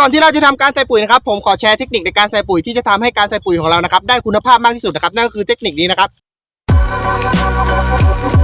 ก่อนที่เราจะทำการใส่ปุ๋ยนะครับผมขอแชร์เทคนิคในการใส่ปุ๋ยที่จะทำให้การใส่ปุ๋ยของเรานะครับได้คุณภาพมากที่สุดนะครับนั่นก็คือเทคนิคนี้นะครับ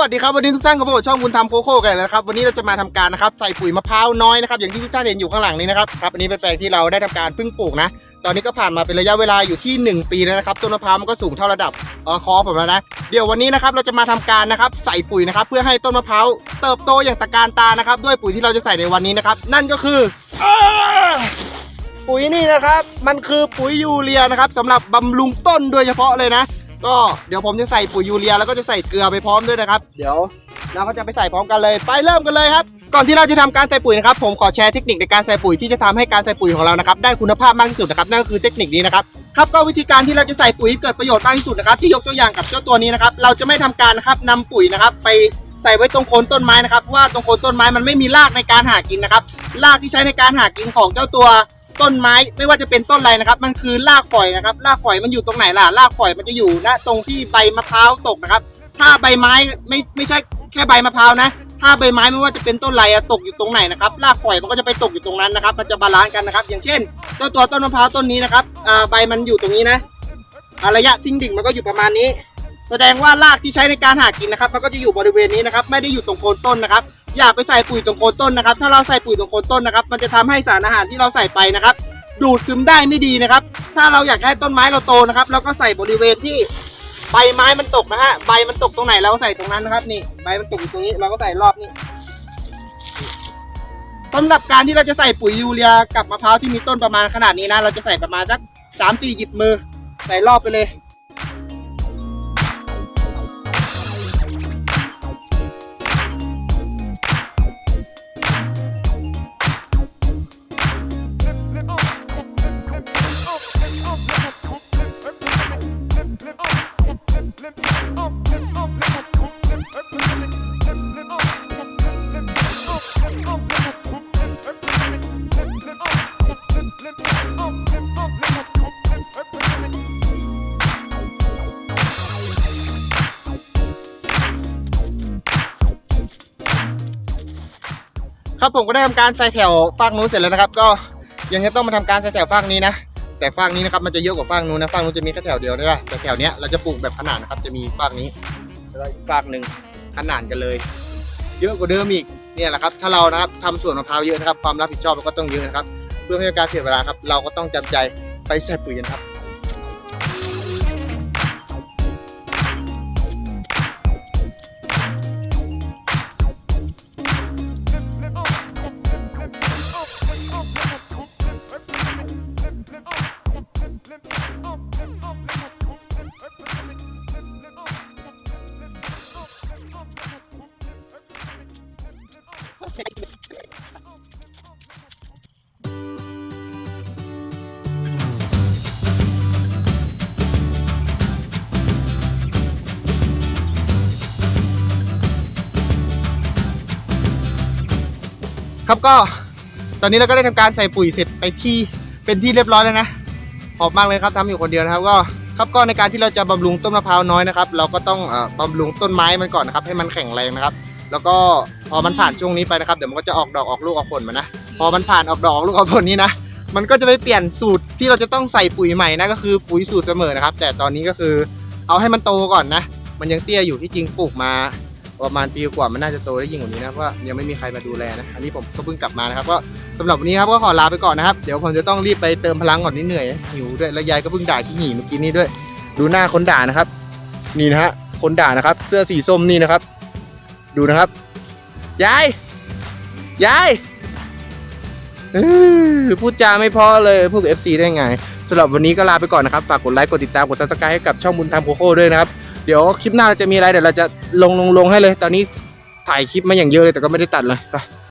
วัสดีครับวันนี้ทุกท่านกับผมช่องบุญธรรมโคโค่กันนะครับวันนี้เราจะมาทำการนะครับใส่ปุ๋ยมะพร้าวน้อยนะครับอย่างที่ทุกท่านเห็นอยู่ข้างหลังนี้นะครับครับอันนี้เป็นแปลงที่เราได้ทำการเพิ่งปลูกนะ ตอนนี้ก็ผ่านมาเป็นระยะเวลาอยู่ที่ 1 ปีแล้วนะครับต้นมะพร้าวมันก็สูงเท่าระดับออคอผมแล้วนะเดี๋ยววันนี้นะครับเราจะมาทำการนะครับใส่ปุ๋ยนะครับเพื่อให้ต้นมะพร้าวเติบโตอย่างตะการตานะครับด้วยปุ๋ยที่เราจะใส่ในวันนี้นะครับนั่นก็คือปุ๋ยนี่นะครับมันคือปุ๋ยยูเรียนะครับสำหรับบำรุงต้นโดยเฉพาะเลยนะ ก็เดี๋ยวผมจะใส่ปุ๋ยยูเรียแล้วก็จะใส่เกลือไปพร้อมด้วยนะครับ เดี๋ยวเราก็จะไปใส่พร้อมกันเลยไปเริ่มกันเลยครับ ก่อนที่เราจะทำการใส่ปุ๋ยนะครับ ผมขอแชร์เทคนิคในการใส่ปุ๋ยที่จะทำให้การใส่ปุ๋ยของเรานะครับได้คุณภาพมากที่สุดนะครับนั่นก็คือเทคนิคนี้นะครับครับก็วิธีการที่เราจะใส่ปุ๋ยเกิดประโยชน์มากที่สุดนะครับที่ยกตัวอย่างกับเจ้าตัวนี้นะครับ เราจะไม่ทำการนะครับนำปุ๋ยนะครับ ไปใส่ไว้ตรงโคนต้นไม้นะครับเพราะว่าตรงโคนต้นไม้มันไม่มีรากในการหากินนะครับรากที่ใช้ในการหากินของเจ้าตัว ต้นไม้ไม่ว่าจะเป็นต้นอะไรนะครับ มันคือรากฝอยนะครับรากฝอยมันอยู่ตรงไหนล่ะรากฝอยมันจะอยู่ณตรงที่ใบมะพร้าวตกนะครับ ถ้าใบไม้ไม่ไม่ใช่แค่ใบมะพร้าวนะ ถ้าใบไม้ไม่ว่าจะเป็นต้นอะไรอะตกอยู่ตรงไหนนะครับรากฝอยมันก็จะไปตกอยู่ตรงนั้นนะครับ มันจะบาลานซ์กันนะครับ อย่างเช่นเจ้าตัวต้นมะพร้าวต้นนี้นะครับใบมันอยู่ตรงนี้นะระยะทิ้งดิ่งมันก็อยู่ประมาณนี้ แสดงว่ารากที่ใช้ในการหากินนะครับ มันก็จะอยู่บริเวณนี้นะครับ ไม่ได้อยู่ตรงโคนต้นนะครับ อย่าไปใส่ปุ๋ยตรงโคนต้นนะครับ ถ้าเราใส่ปุ๋ยตรงโคนต้นนะครับ มันจะทำให้สารอาหารที่เราใส่ไปนะครับ ดูดซึมได้ไม่ดีนะครับ ถ้าเราอยากให้ต้นไม้เราโตนะครับเราก็ใส่บริเวณที่ใบไม้มันตกนะฮะใบมันตกตรงไหนเราก็ใส่ตรงนั้นนะครับ นี่ใบมันตกอยู่ตรงนี้เราก็ใส่รอบนี้สำหรับการที่เราจะใส่ปุ๋ยยูเรียกับมะพร้าวที่มีต้นประมาณขนาดนี้นะ เราจะใส่ประมาณสักสามสี่หยิบมือ ใส่รอบไปเลย ครับผมก็ได้ทำการใส่แถวฟากนู้นเสร็จแล้วนะครับ ก็ยังจะต้องมาทำการใส่แถวฟากนี้นะแต่ฟากนี้นะครับมันจะเยอะกว่าฟากนู้นนะฟากนู้นจะมีแค่แถวเดียวนะแต่แถวเนี้ยเราจะปลูกแบบขนาดนะครับ จะมีฟากนี้แล้วอีกฟากหนึ่งขนาดกันเลย เยอะกว่าเดิมอีกเนี่ยแหละครับ ถ้าเรานะครับทำสวนมะพร้าวเยอะนะครับความรับผิดชอบเราก็ต้องเยอะนะครับ เพื่อไม่ให้การเสียเวลาครับ เราก็ต้องจำใจไปใส่ปุ๋ยกันครับ ครับก็ตอนนี้เราก็ได้ทำการใส่ปุ๋ยเสร็จไปที่เป็นที่เรียบร้อยแล้วนะหอมมากเลยครับทำอยู่คนเดียวนะครับก็ครับก็ในการที่เราจะบำรุงต้นมะพร้าวน้อยนะครับ เราก็ต้องอบำรุงต้นไม้มันก่อนนะครับ ให้มันแข็งแรงนะครับ แล้วก็ พอมันผ่านช่วงนี้ไปนะครับเดี๋ยวมันก็จะออกดอกออกลูกออกผลมานะพอมันผ่านออกดอกออกลูกออกผลนี้นะมันก็จะไปเปลี่ยนสูตรที่เราจะต้องใส่ปุ๋ยใหม่นะก็คือปุ๋ยสูตรเสมอนะครับ แต่ตอนนี้ก็คือเอาให้มันโตก่อนนะ มันยังเตี้ยอยู่ที่จริงปลูกมาประมาณปีกว่ามันน่าจะโตได้ยิ่งกว่านี้นะเพราะยังไม่มีใครมาดูแลนะอันนี้ผมก็เพิ่งกลับมานะครับก็สำหรับวันนี้ครับก็ขอลาไปก่อนนะครับ เดี๋ยวผมจะต้องรีบไปเติมพลังก่อนนิดเหนื่อยหิวด้วยแล้วยายก็เพิ่งด่าขี้หนีเมื่อกี้นี้ด้วย ดูหน้าคนด่านะครับ นี่นะฮะคนด่านะครับ เสื้อสีส้มนี่นะครับ ดูนะครับ ยาย ยายพูดจาไม่พอเลยพูดกับ FC ได้ไงสำหรับวันนี้ก็ลาไปก่อนนะครับ ฝากกดไลค์ กดติดตาม กดซับสไครต์ให้กับช่องบุญธรรมโคโค่ด้วยนะครับ เดี๋ยวคลิปหน้าเราจะมีอะไร เดี๋ยวเราจะลงลงลงให้เลย ตอนนี้ถ่ายคลิปมาอย่างเยอะเลยแต่ก็ไม่ได้ตัดเลยไป